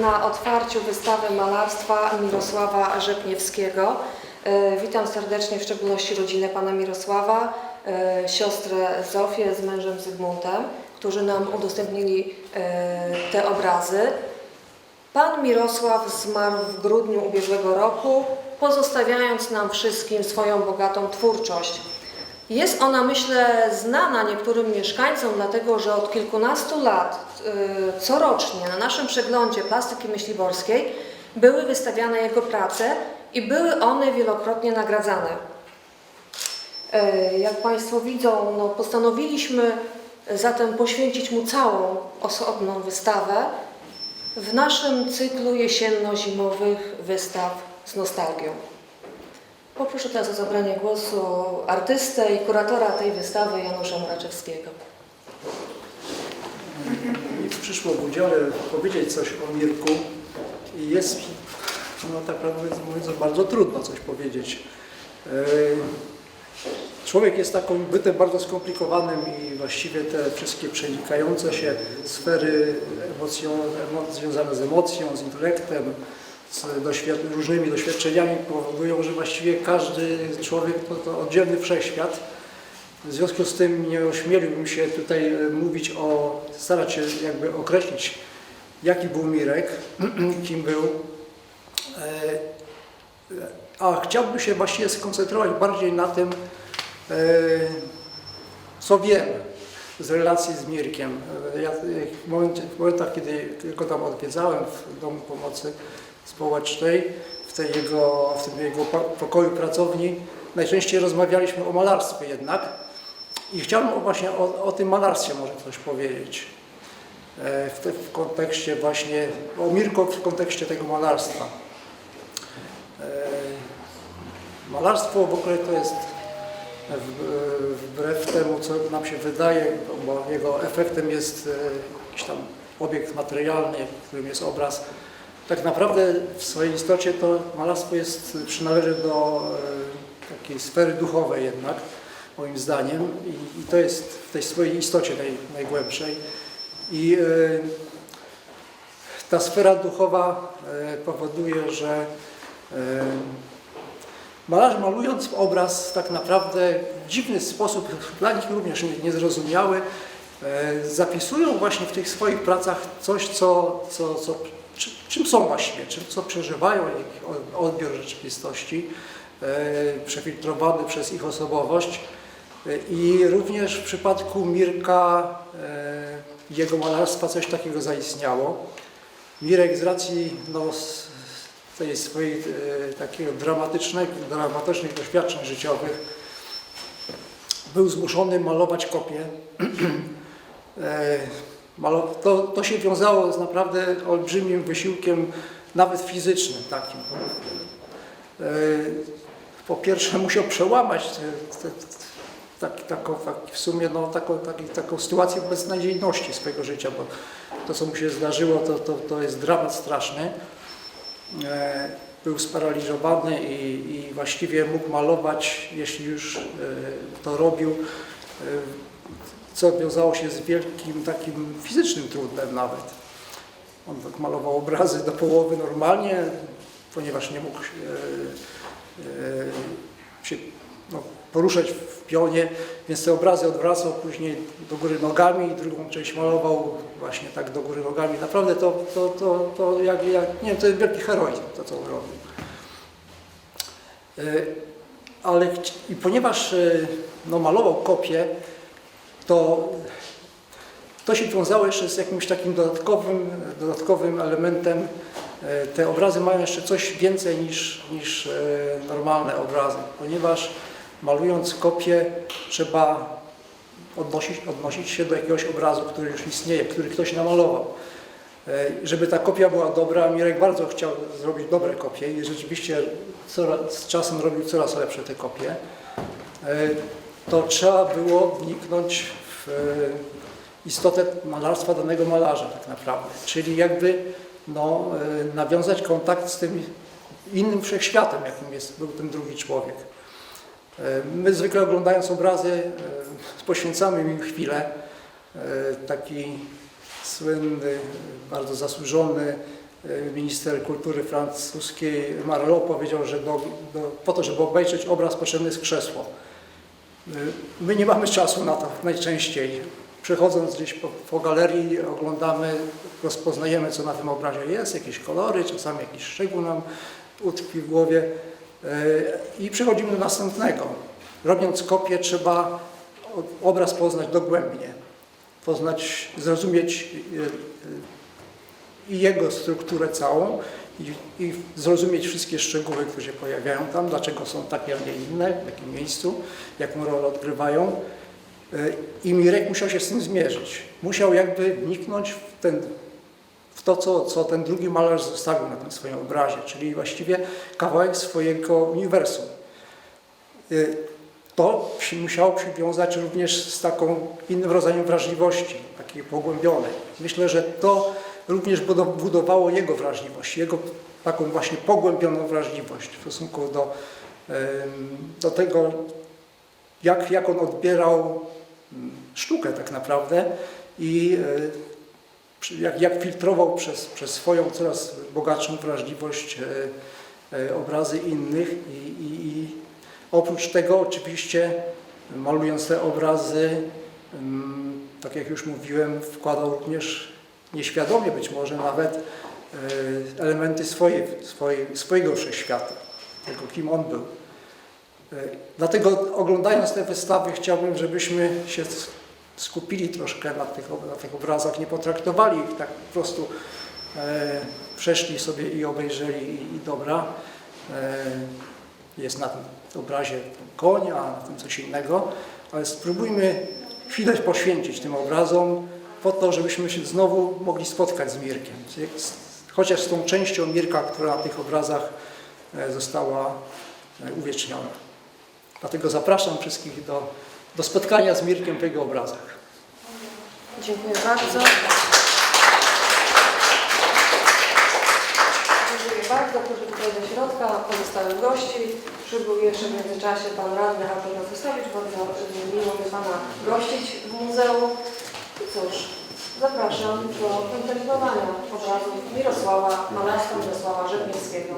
na otwarciu wystawy malarstwa Mirosława Rzepniewskiego. E, Witam serdecznie w szczególności rodzinę pana Mirosława, e, siostrę Zofię z mężem Zygmuntem, którzy nam udostępnili e, te obrazy. Pan Mirosław zmarł w grudniu ubiegłego roku, pozostawiając nam wszystkim swoją bogatą twórczość. Jest ona, myślę, znana niektórym mieszkańcom, dlatego że od kilkunastu lat y, corocznie na naszym przeglądzie plastyki myśliborskiej były wystawiane jego prace i były one wielokrotnie nagradzane. E, Jak Państwo widzą, no, postanowiliśmy zatem poświęcić mu całą osobną wystawę w naszym cyklu jesienno-zimowych wystaw z nostalgią. Poproszę teraz o zabranie głosu artystę i kuratora tej wystawy Janusza Mraczewskiego. Mi przyszło w udziale powiedzieć coś o Mirku i jest, no tak prawdę mówiąc, bardzo trudno coś powiedzieć. E, Człowiek jest takim bytem bardzo skomplikowanym i właściwie te wszystkie przenikające się sfery emocją, emo- związane z emocją, z intelektem, z doświad- różnymi doświadczeniami powodują, że właściwie każdy człowiek to, to oddzielny wszechświat. W związku z tym nie ośmieliłbym się tutaj e, mówić o, starać się jakby określić, jaki był Mirek, kim był. E, A chciałbym się właściwie skoncentrować bardziej na tym, e, co wiem z relacji z Mirkiem. Ja w, momencie, w momentach, kiedy tylko tam odwiedzałem w Domu Pomocy Społecznej, w, tej jego, w tym jego pokoju pracowni, najczęściej rozmawialiśmy o malarstwie jednak. I chciałbym właśnie o, o tym malarstwie może coś powiedzieć. E, W, te, w kontekście właśnie, o Mirko w kontekście tego malarstwa. E, Malarstwo w ogóle to jest w- wbrew temu, co nam się wydaje, bo jego efektem jest e, jakiś tam obiekt materialny, którym jest obraz. Tak naprawdę w swojej istocie to malarstwo jest, przynależy do e, takiej sfery duchowej jednak, moim zdaniem. I, i to jest w tej swojej istocie naj, najgłębszej. I e, ta sfera duchowa e, powoduje, że e, malarz malując obraz tak naprawdę w dziwny sposób, dla nich również nie- niezrozumiały, zapisują właśnie w tych swoich pracach coś, co, co, co, czy, czym są właściwie, czym, co przeżywają, ich od- odbiór rzeczywistości, e, przefiltrowany przez ich osobowość. E, I również w przypadku Mirka, e, jego malarstwa coś takiego zaistniało. Mirek z racji no, tej swojej takiego dramatycznego, dramatycznych doświadczeń życiowych był zmuszony malować kopie. To, to się wiązało z naprawdę olbrzymim wysiłkiem, nawet fizycznym takim. E, Po pierwsze musiał przełamać te, te, tak, taką, tak, w sumie no, taką, taki, taką sytuację beznadziejności swojego życia, bo to, co mu się zdarzyło, to, to, to jest dramat straszny. E, Był sparaliżowany i, i właściwie mógł malować, jeśli już e, to robił, co wiązało się z wielkim takim fizycznym trudem nawet. On tak malował obrazy do połowy normalnie, ponieważ nie mógł się, e, się no, poruszać w pionie, więc te obrazy odwracał później do góry nogami i drugą część malował właśnie tak do góry nogami. Naprawdę to, to, to, to jak, jak, nie wiem, to jest wielki heroizm, to co on robił. E, Ale i ponieważ e, no, malował kopię, to to się wiązało jeszcze z jakimś takim dodatkowym, dodatkowym elementem. E, Te obrazy mają jeszcze coś więcej niż, niż e, normalne obrazy, ponieważ malując kopię trzeba odnosić, odnosić się do jakiegoś obrazu, który już istnieje, który ktoś namalował. E, Żeby ta kopia była dobra, Mirek bardzo chciał zrobić dobre kopie i rzeczywiście coraz, z czasem robił coraz lepsze te kopie. To trzeba było wniknąć w e, istotę malarstwa danego malarza tak naprawdę. Czyli jakby no, e, nawiązać kontakt z tym innym wszechświatem, jakim jest, był ten drugi człowiek. E, My zwykle oglądając obrazy poświęcamy im chwilę. Taki słynny, bardzo zasłużony minister kultury francuskiej Marleau powiedział, że do, do, po to, żeby obejrzeć obraz potrzebne jest krzesło. E, My nie mamy czasu na to najczęściej. Przechodząc gdzieś po, po galerii oglądamy, rozpoznajemy co na tym obrazie jest, jakieś kolory, czasami jakiś szczegół nam utkwi w głowie e, i przechodzimy do następnego. Robiąc kopię trzeba obraz poznać dogłębnie, poznać, zrozumieć i jego strukturę całą i, i zrozumieć wszystkie szczegóły, które się pojawiają tam, dlaczego są takie, a nie inne, w jakim miejscu, jaką rolę odgrywają. E, I Mirek musiał się z tym zmierzyć. Musiał jakby wniknąć w, ten, w to, co, co ten drugi malarz zostawił na tym swoim obrazie, czyli właściwie kawałek swojego uniwersum. E, To musiało przywiązać również z taką innym rodzajem wrażliwości, takiej pogłębionej. Myślę, że to również budo- budowało jego wrażliwość, jego taką właśnie pogłębioną wrażliwość w stosunku do, do tego, jak, jak on odbierał mm, sztukę tak naprawdę i e, jak, jak filtrował przez, przez swoją coraz bogatszą wrażliwość e, e, obrazy innych i, i, i oprócz tego oczywiście malując te obrazy, mm, tak jak już mówiłem, wkładał również nieświadomie być może nawet e, elementy swojej, swojej, swojego wszechświata, tego kim on był. E, Dlatego oglądając te wystawy chciałbym, żebyśmy się skupili troszkę na tych, na tych obrazach, nie potraktowali ich tak po prostu, e, przeszli sobie i obejrzeli i, i dobra. E, jest na tym obrazie konia, na tym coś innego, ale spróbujmy chwilę poświęcić tym obrazom po to, żebyśmy się znowu mogli spotkać z Mirkiem. Chociaż z tą częścią Mirka, która na tych obrazach e, została e, uwieczniona. Dlatego zapraszam wszystkich do, do spotkania z Mirkiem w jego obrazach. Dziękuję bardzo. Dziękuję bardzo. Proszę tutaj do środka pozostałych gości. Przybył jeszcze w międzyczasie Pan Radny Artur Rafusowicz. Bardzo miło mi Pana gościć w muzeum. Cóż, zapraszam do kontemplowania obrazów Mirosława, malarstwa Mirosława Rzepniewskiego.